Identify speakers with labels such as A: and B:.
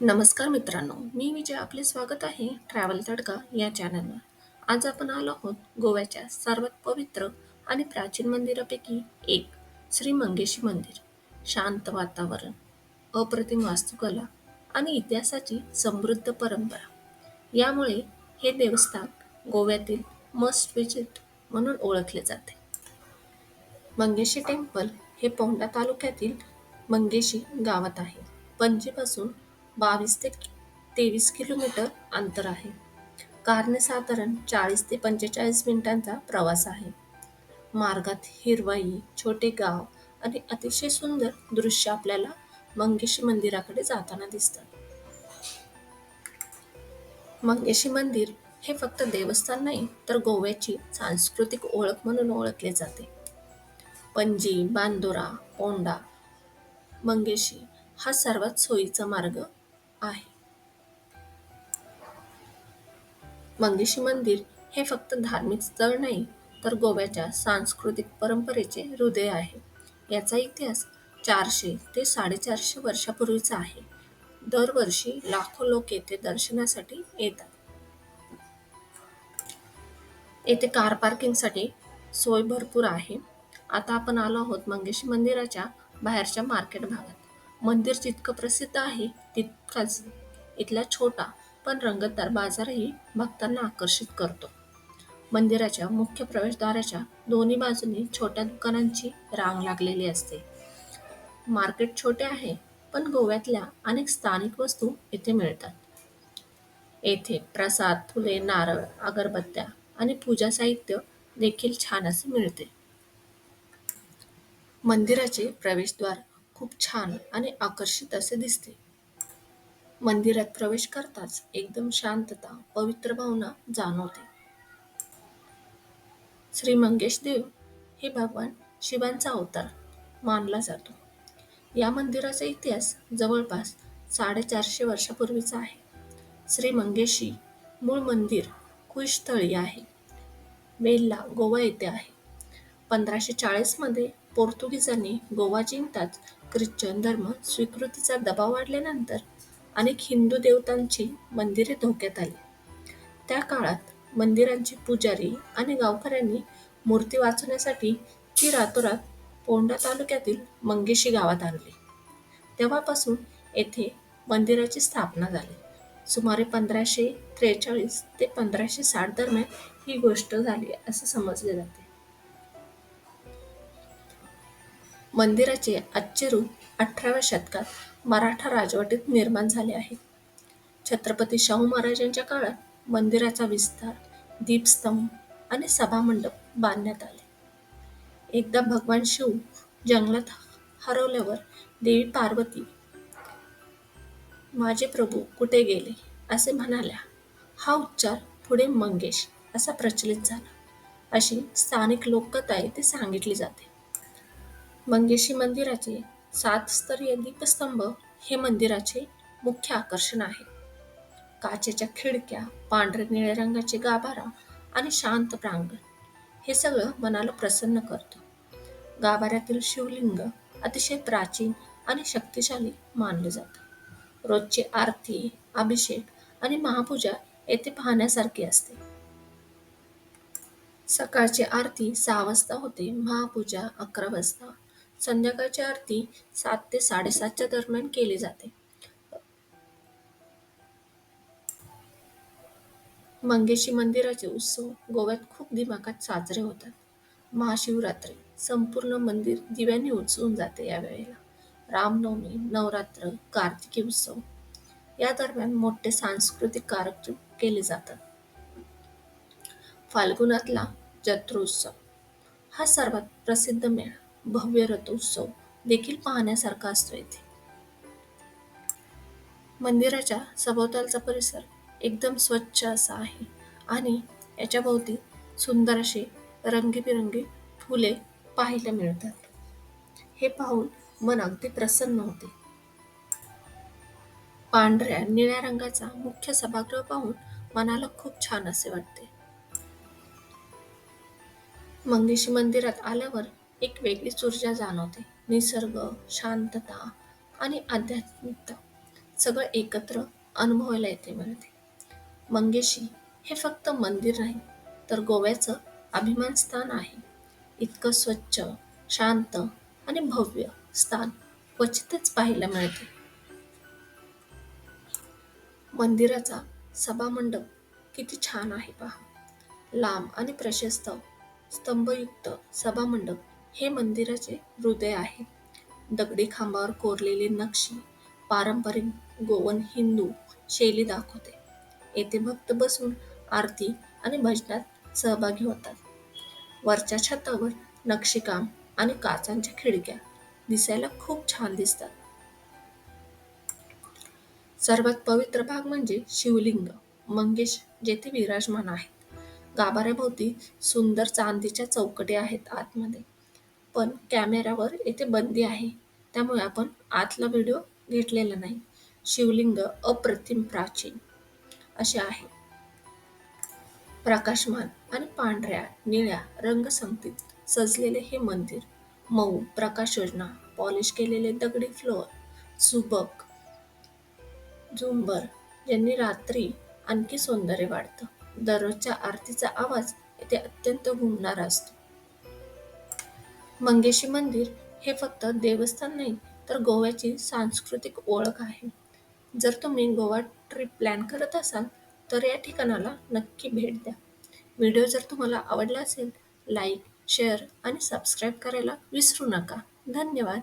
A: नमस्कार मित्रांनो मी विजय आपले स्वागत आहे ट्रॅव्हल तडका या चॅनलवर आज आपण आलो आहोत गोव्याच्या सर्वात पवित्र आणि प्राचीन मंदिरापैकी एक श्री मंगेशी मंदिर. शांत वातावरण अप्रतिम वास्तुकला आणि इतिहासाची समृद्ध परंपरा. यामुळे हे देवस्थान गोव्यातील मस्ट विजिट म्हणून ओळखले जाते. मंगेशी टेम्पल हे पोंडा तालुक्यातील मंगेशी गावात आहे. पणजीपासून बावीस ते तेवीस किलोमीटर अंतर आहे. कारने साधारण चाळीस ते पंचेचाळीस मिनिटांचा प्रवास आहे. मार्गात हिरवाई छोटे गाव आणि अतिशय सुंदर दृश्य आपल्याला मंगेशी मंदिराकडे जाताना दिसतात. मंगेशी मंदिर हे फक्त देवस्थान नाही तर गोव्याची सांस्कृतिक ओळख म्हणून ओळखले जाते. पणजी बांदोरा पोंडा मंगेशी हा सर्वात सोयीचा मार्ग आहे. मंगेशी मंदिर हे फक्त धार्मिक स्थळ नाही तर गोव्याच्या सांस्कृतिक परंपरेचे हृदय आहे. याचा इतिहास चारशे ते साडेचारशे वर्षापूर्वीचा आहे. दरवर्षी लाखो लोक येथे दर्शनासाठी येतात. येथे कार पार्किंगसाठी सोय भरपूर आहे. आता आपण आलो आहोत मंगेशी मंदिराच्या बाहेरच्या मार्केट भागात. मंदिर जितकं प्रसिद्ध आहे तितकाच इथला छोटा पण रंगतदार बाजारही भक्तांना आकर्षित करतो. मंदिराच्या मुख्य प्रवेशद्वाराच्या दोन्ही बाजूनी छोट्या दुकानांची रांग लागलेली असते. मार्केट छोटे आहे पण गोव्यातल्या अनेक स्थानिक वस्तू इथे मिळतात. येथे प्रसाद फुले नारळ अगरबत्त्या आणि पूजा साहित्य देखील छान असे मिळते. मंदिराचे प्रवेशद्वार खूप छान आणि आकर्षित असे दिसते. मंदिरात प्रवेश करताच एकदम शांतता पवित्र भावना जाणवते. श्री मंगेश देव हे भगवान शिवांचा अवतार मानला जातो. या मंदिराचा इतिहास जवळपास साडेचारशे वर्षापूर्वीचा आहे. श्री मंगेशी मूळ मंदिर कुशस्थळी आहे. वेल्ला गोवा येथे आहे. पंधराशे चाळीसमध्ये पोर्तुगीजांनी गोवा जिंकताच ख्रिश्चन धर्म स्वीकृतीचा दबाव वाढल्यानंतर अनेक हिंदू देवतांची मंदिरे धोक्यात आली. त्या काळात मंदिरांचे पुजारी आणि गावकऱ्यांनी मूर्ती वाचवण्यासाठी ती रातोरात पोंडा तालुक्यातील मंगेशी गावात आणली. तेव्हापासून येथे मंदिराची स्थापना झाली. सुमारे पंधराशे त्रेचाळीस ते पंधराशे साठ दरम्यान ही गोष्ट झाली असे समजले जाते. मंदिराचे आजचे रूप अठराव्या शतकात मराठा राजवटीत निर्माण झाले आहे. छत्रपती शाहू महाराजांच्या काळात मंदिराचा विस्तार दीपस्तंभ आणि सभामंडप बांधण्यात आले. एकदा भगवान शिव जंगलात हरवल्यावर देवी पार्वती माझे प्रभू कुठे गेले? असे म्हणाल्या. हा उच्चार पुढे मंगेश असा प्रचलित झाला. अशी स्थानिक लोककथा येथे सांगितली जाते. मंगेशी मंदिराचे सात स्तरीय दीपस्तंभ हे मंदिराचे मुख्य आकर्षण आहे. काचेच्या खिडक्या पांढरे निळ्या रंगाचे गाभारा आणि शांत प्रांगण हे सगळं मनाला प्रसन्न करतं. गाभाऱ्यातील शिवलिंग अतिशय प्राचीन आणि शक्तिशाली मानले जातं. रोजची आरती अभिषेक आणि महापूजा येथे पाहण्यासारखी असते. सकाळची आरती सहा वाजता होते महापूजा अकरा वाजता. संध्याकाळची आरती सात ते साडेसातच्या दरम्यान केली जाते. मंगेशी मंदिराचे उत्सव गोव्यात खूप दिमाखात साजरे होतात. महाशिवरात्री संपूर्ण मंदिर दिव्यांनी उजळून जाते यावेळेला रामनवमी नवरात्र कार्तिकी उत्सव या दरम्यान मोठे सांस्कृतिक कार्यक्रम केले जातात. फाल्गुनातला जत्रोत्सव हा सर्वात प्रसिद्ध मेळा. भव्य रथोत्सव देखील पाहण्यासारखा असतो येथे मंदिराच्या सभोवतालचा परिसर एकदम स्वच्छ असा आहे आणि याच्या भोवती सुंदर असे रंगीबिरंगी फुले पाहायला मिळतात. हे पाहून मन अगदी प्रसन्न होते. पांढऱ्या निळ्या रंगाचा मुख्य सभागृह पाहून मनाला खूप छान असे वाटते. मंगेशी मंदिरात आल्यावर एक वेगळीच ऊर्जा जाणवते. निसर्ग शांतता आणि आध्यात्मिकता. सगळं एकत्र अनुभवायला येते मिळते मंगेशी हे फक्त मंदिर नाही तर गोव्याचं अभिमान स्थान आहे. इतकं स्वच्छ शांत आणि भव्य स्थान क्वचितच पाहायला मिळते. मंदिराचा सभामंडप किती छान आहे पहा. लांब आणि प्रशस्त स्तंभयुक्त सभामंडप हे मंदिराचे हृदय आहे. दगडी खांबावर कोरलेली नक्षी पारंपरिक गोवन हिंदू शैली दाखवते. येथे भक्त बसून आरती आणि भजनात सहभागी होतात. वरच्या छतावर नक्षीकाम आणि काचांच्या खिडक्या दिसायला खूप छान दिसतात. सर्वात पवित्र भाग म्हणजे शिवलिंग मंगेश जेथे विराजमान आहेत. गाभाऱ्याभोवती सुंदर चांदीच्या चौकटी आहेत आतमध्ये. पण कॅमेऱ्यावर येथे बंदी आहे. त्यामुळे आपण आतला व्हिडिओ घेतलेला नाही. शिवलिंग अप्रतिम प्राचीन. असे आहे. प्रकाशमान आणि पांढऱ्या निळ्या रंगसंगतीत सजलेले हे मंदिर. मऊ प्रकाश योजना पॉलिश केलेले दगडी फ्लोअर सुबक झुंबर यांनी रात्री आणखी सौंदर्य वाढतं. दररोजच्या आरतीचा आवाज येथे अत्यंत घुमणारा असतो. मंगेशी मंदिर हे फक्त देवस्थान नाही तर गोव्याची सांस्कृतिक ओळख आहे. जर तुम्ही गोवा ट्रिप प्लॅन करत असाल तर या ठिकाणाला नक्की भेट द्या. व्हिडिओ जर तुम्हाला आवडला असेल लाईक शेअर आणि सबस्क्राईब करायला विसरू नका. धन्यवाद.